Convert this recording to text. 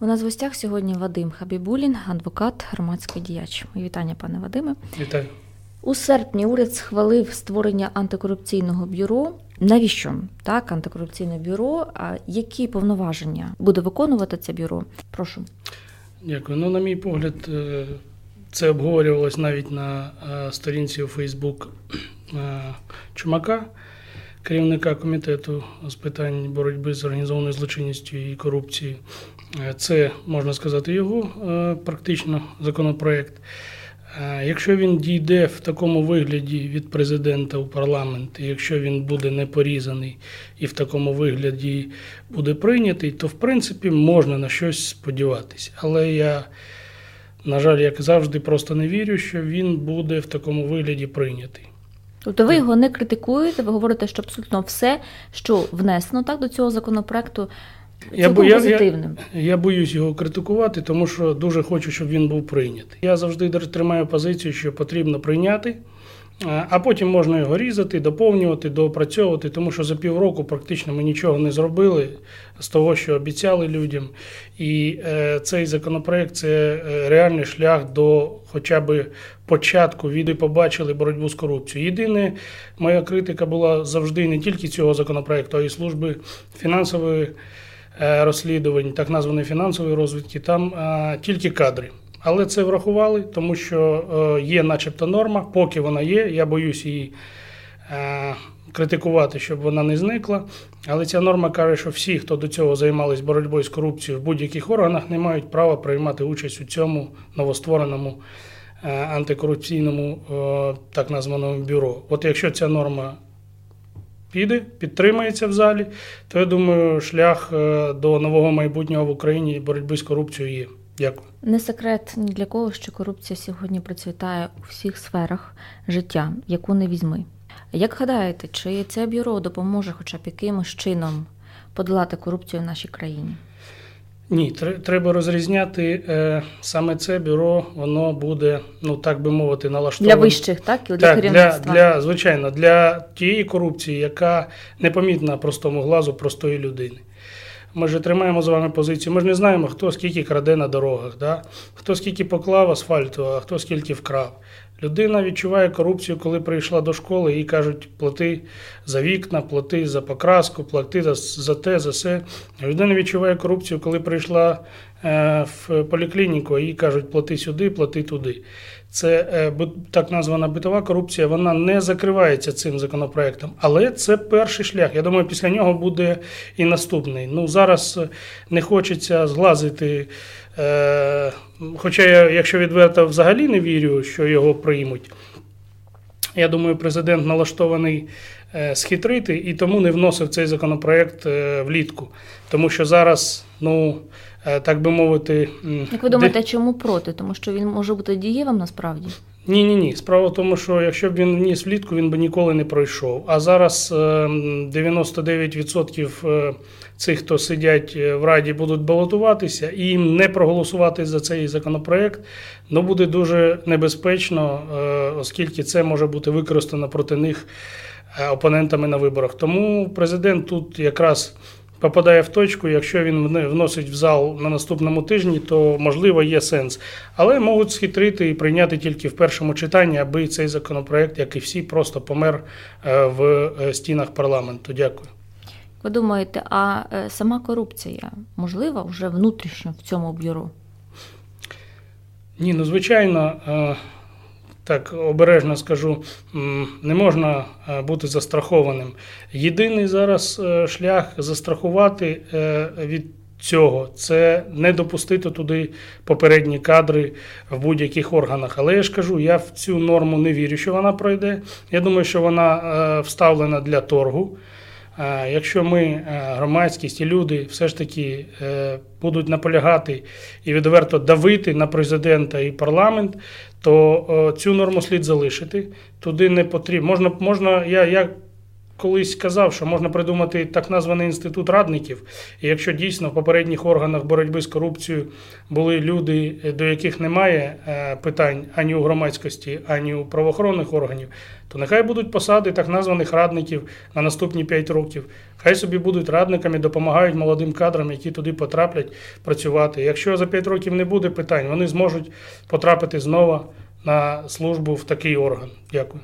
У нас в гостях сьогодні Вадим Хабібулін, адвокат, громадський діяч. Вітання, пане Вадиме. Вітаю. У серпні уряд схвалив створення антикорупційного бюро. Навіщо так антикорупційне бюро? А які повноваження буде виконувати це бюро? Прошу. Дякую. Ну, на мій погляд, е, це обговорювалось навіть на е, сторінці у Фейсбук Чумака, керівника комітету з питань боротьби з організованою злочинністю і корупцією. Е, Це можна сказати його е, практично законопроект. Е, Якщо він дійде в такому вигляді від президента у парламент, і якщо він буде не порізаний і в такому вигляді буде прийнятий, то в принципі можна на щось сподіватися. Але я, на жаль, як завжди, просто не вірю, що він буде в такому вигляді прийнятий. Тобто ви його не критикуєте, ви говорите, що абсолютно все, що внесено так до цього законопроекту, Я бо- я- я- позитивним. Я боюсь його критикувати, тому що дуже хочу, щоб він був прийнятий. Я завжди тримаю позицію, що потрібно прийняти, а а потім можна його різати, доповнювати, доопрацьовувати, тому що за півроку практично ми нічого не зробили з того, що обіцяли людям. І е, цей законопроект це е, реальний шлях до хоча б початку від і побачили боротьбу з корупцією. Єдине, моя критика була завжди не тільки цього законопроекту, а й служби фінансової е, розслідувань, так названої фінансової розвідки, там е, тільки кадри. Але це врахували, тому що е, є начебто норма, поки вона є, я боюсь її е, критикувати, щоб вона не зникла. Але ця норма каже, що всі, хто до цього займались боротьбою з корупцією в будь-яких органах, не мають права приймати участь у цьому новоствореному е, антикорупційному так названому бюро. От якщо ця норма піде, підтримається в залі, то я думаю, шлях до нового майбутнього в Україні боротьби з корупцією є. Дякую. Не секрет ні для кого, що корупція сьогодні процвітає у всіх сферах життя, яку не візьми. Як гадаєте, чи це бюро допоможе хоча б якимось чином подолати корупцію в нашій країні? Ні, треба розрізняти е, саме це бюро, воно буде, ну так би мовити, Для вищих, так? І для Так, для, для, звичайно, для тієї корупції, яка непомітна простому глазу простої людини. Ми ж тримаємо з вами позицію. Ми ж не знаємо, хто скільки краде на дорогах, да? хто скільки поклав асфальту, а хто скільки вкрав. Людина відчуває корупцію, коли прийшла до школи, їй кажуть, плати за вікна, плати за покраску, плати за, за те, за все. Людина відчуває корупцію, коли прийшла е, в поліклініку, їй кажуть, плати сюди, плати туди. Це е, так названа битова корупція, вона не закривається цим законопроектом, але це перший шлях. Я думаю, після нього буде і наступний. Ну зараз не хочеться зглазити. Е, хоча я, якщо відверто, взагалі не вірю, що його приймуть. Я думаю, президент налаштований е, схитрити і тому не вносив цей законопроект е, влітку. Тому що зараз, ну так би мовити, Як ви думаєте, чому проти? Тому що він може бути дієвим насправді? Ні, ні, ні. Справа в тому, що якщо б він вніс влітку, він би ніколи не пройшов. А зараз е, 99% е, цих, хто сидять е, в раді, будуть балотуватися, і їм не проголосувати за цей законопроект, ну буде дуже небезпечно, е, оскільки це може бути використано проти них опонентами на виборах. Тому президент тут якраз. Попадає в точку, якщо він вносить в зал на наступному тижні, то можливо є сенс. Але можуть схитрити і прийняти тільки в першому читанні, аби цей законопроект, як і всі, просто помер е, в е, стінах парламенту. Дякую. Ви думаєте, а е, сама корупція можлива вже внутрішньо в цьому бюро? Ні, ну звичайно, так обережно скажу, не можна е, бути застрахованим. Єдиний зараз е, шлях застрахувати е, від цього це не допустити туди попередні кадри в будь-яких органах. Але я ж кажу, я в цю норму не вірю, що вона пройде. Я думаю, що вона вставлена для торгу. Якщо ми, е, громадськість і люди, все ж таки е, будуть наполягати і відверто давити на президента і парламент, то цю норму слід залишити. Туди не потрібно. Можна, можна я, я колись казав, що можна придумати так названий інститут радників. І якщо дійсно в попередніх органах боротьби з корупцією були люди, до яких немає е, питань ані у громадськості, ані у правоохоронних органів, то нехай будуть посади так названих радників на наступні 5 років. Хай собі будуть радниками, допомагають молодим кадрам, які туди потраплять працювати. Якщо за 5 років не буде питань, вони зможуть потрапити знову на службу в такий орган. Дякую.